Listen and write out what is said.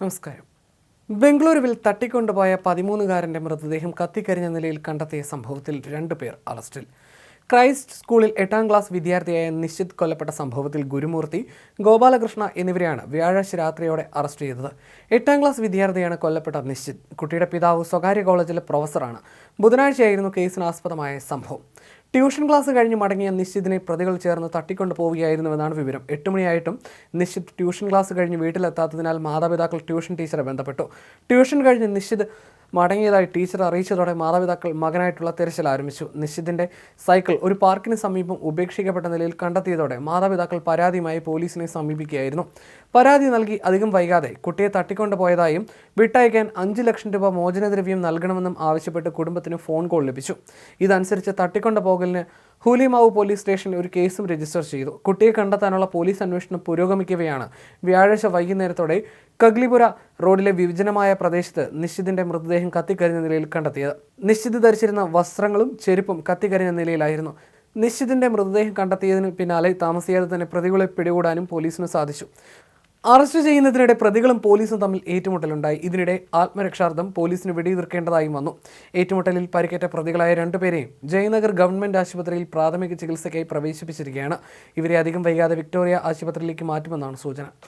നമസ്കാരം. ബംഗളൂരുവിൽ തട്ടിക്കൊണ്ടുപോയ പതിമൂന്നുകാരന്റെ മൃതദേഹം കത്തിക്കരിഞ്ഞ നിലയിൽ കണ്ടെത്തിയ സംഭവത്തിൽ രണ്ടുപേർ അറസ്റ്റിൽ. ക്രൈസ്റ്റ് സ്കൂളിൽ എട്ടാം ക്ലാസ് വിദ്യാർത്ഥിയായ നിശ്ചിത് കൊല്ലപ്പെട്ട സംഭവത്തിൽ ഗുരുമൂർത്തി ഗോപാലകൃഷ്ണ എന്നിവരെയാണ് വ്യാഴാഴ്ച രാത്രിയോടെ അറസ്റ്റ് ചെയ്തത്. എട്ടാം ക്ലാസ് വിദ്യാർത്ഥിയാണ് കൊല്ലപ്പെട്ട നിശ്ചിത്. കുട്ടിയുടെ പിതാവ് സ്വകാര്യ കോളേജിലെ പ്രൊഫസറാണ്. ബുധനാഴ്ചയായിരുന്നു കേസിനാസ്പദമായ സംഭവം. ട്യൂഷൻ ക്ലാസ് കഴിഞ്ഞ് മടങ്ങിയ നിശ്ചിതിനെ പ്രതികൾ ചേർന്ന് തട്ടിക്കൊണ്ടു പോവുകയായിരുന്നുവെന്നാണ് വിവരം. എട്ട് മണിയായിട്ടും നിശ്ചിത് ട്യൂഷൻ ക്ലാസ് കഴിഞ്ഞ് വീട്ടിലെത്താത്തതിനാൽ മാതാപിതാക്കൾ ട്യൂഷൻ ടീച്ചറെ ബന്ധപ്പെട്ടു. ട്യൂഷൻ കഴിഞ്ഞ് നിശ്ചിത് മടങ്ങിയതായി ടീച്ചർ അറിയിച്ചതോടെ മാതാപിതാക്കൾ മകനായിട്ടുള്ള തിരച്ചിൽ ആരംഭിച്ചു. നിശ്ചിതിന്റെ സൈക്കിൾ ഒരു പാർക്കിന് സമീപം ഉപേക്ഷിക്കപ്പെട്ട നിലയിൽ കണ്ടെത്തിയതോടെ മാതാപിതാക്കൾ പരാതിയുമായി പോലീസിനെ സമീപിക്കുകയായിരുന്നു. പരാതി നൽകി അധികം വൈകാതെ കുട്ടിയെ തട്ടിക്കൊണ്ടുപോയതായും വിട്ടയക്കാൻ അഞ്ച് ലക്ഷം രൂപ മോചനദ്രവ്യം നൽകണമെന്നും ആവശ്യപ്പെട്ട് കുടുംബത്തിന് ഫോൺ കോൾ ലഭിച്ചു. ഇതനുസരിച്ച് തട്ടിക്കൊണ്ടുപോകലിന് ഹൂലിമാവ് പോലീസ് സ്റ്റേഷനിൽ ഒരു കേസും രജിസ്റ്റർ ചെയ്തു. കുട്ടിയെ കണ്ടെത്താനുള്ള പോലീസ് അന്വേഷണം പുരോഗമിക്കുകയാണ് വ്യാഴാഴ്ച വൈകുന്നേരത്തോടെ കഗ്ലിപുര റോഡിലെ വിഭജനമായ പ്രദേശത്ത് നിശ്ചിതിന്റെ മൃതദേഹം കത്തിക്കരിഞ്ഞ നിലയിൽ കണ്ടെത്തിയത്. നിശ്ചിത് ധരിച്ചിരുന്ന വസ്ത്രങ്ങളും ചെരുപ്പും കത്തിക്കരിഞ്ഞ നിലയിലായിരുന്നു. നിശ്ചിതിന്റെ മൃതദേഹം കണ്ടെത്തിയതിന് പിന്നാലെ താമസിയാതെ തന്നെ പ്രതികളെ പിടികൂടാനും പോലീസിന് സാധിച്ചു. അറസ്റ്റ് ചെയ്യുന്നതിനിടെ പ്രതികളും പോലീസും തമ്മിൽ ഏറ്റുമുട്ടലുണ്ടായി. ഇതിനിടെ ആത്മരക്ഷാർത്ഥം പോലീസിന് വെടിയുതിർക്കേണ്ടതായും വന്നു. ഏറ്റുമുട്ടലിൽ പരിക്കേറ്റ പ്രതികളായ രണ്ടുപേരെയും ജയനഗർ ഗവൺമെന്റ് ആശുപത്രിയിൽ പ്രാഥമിക ചികിത്സയ്ക്കായി പ്രവേശിപ്പിച്ചിരിക്കുകയാണ്. ഇവരെ അധികം വൈകാതെ വിക്ടോറിയ ആശുപത്രിയിലേക്ക് മാറ്റുമെന്നാണ് സൂചന.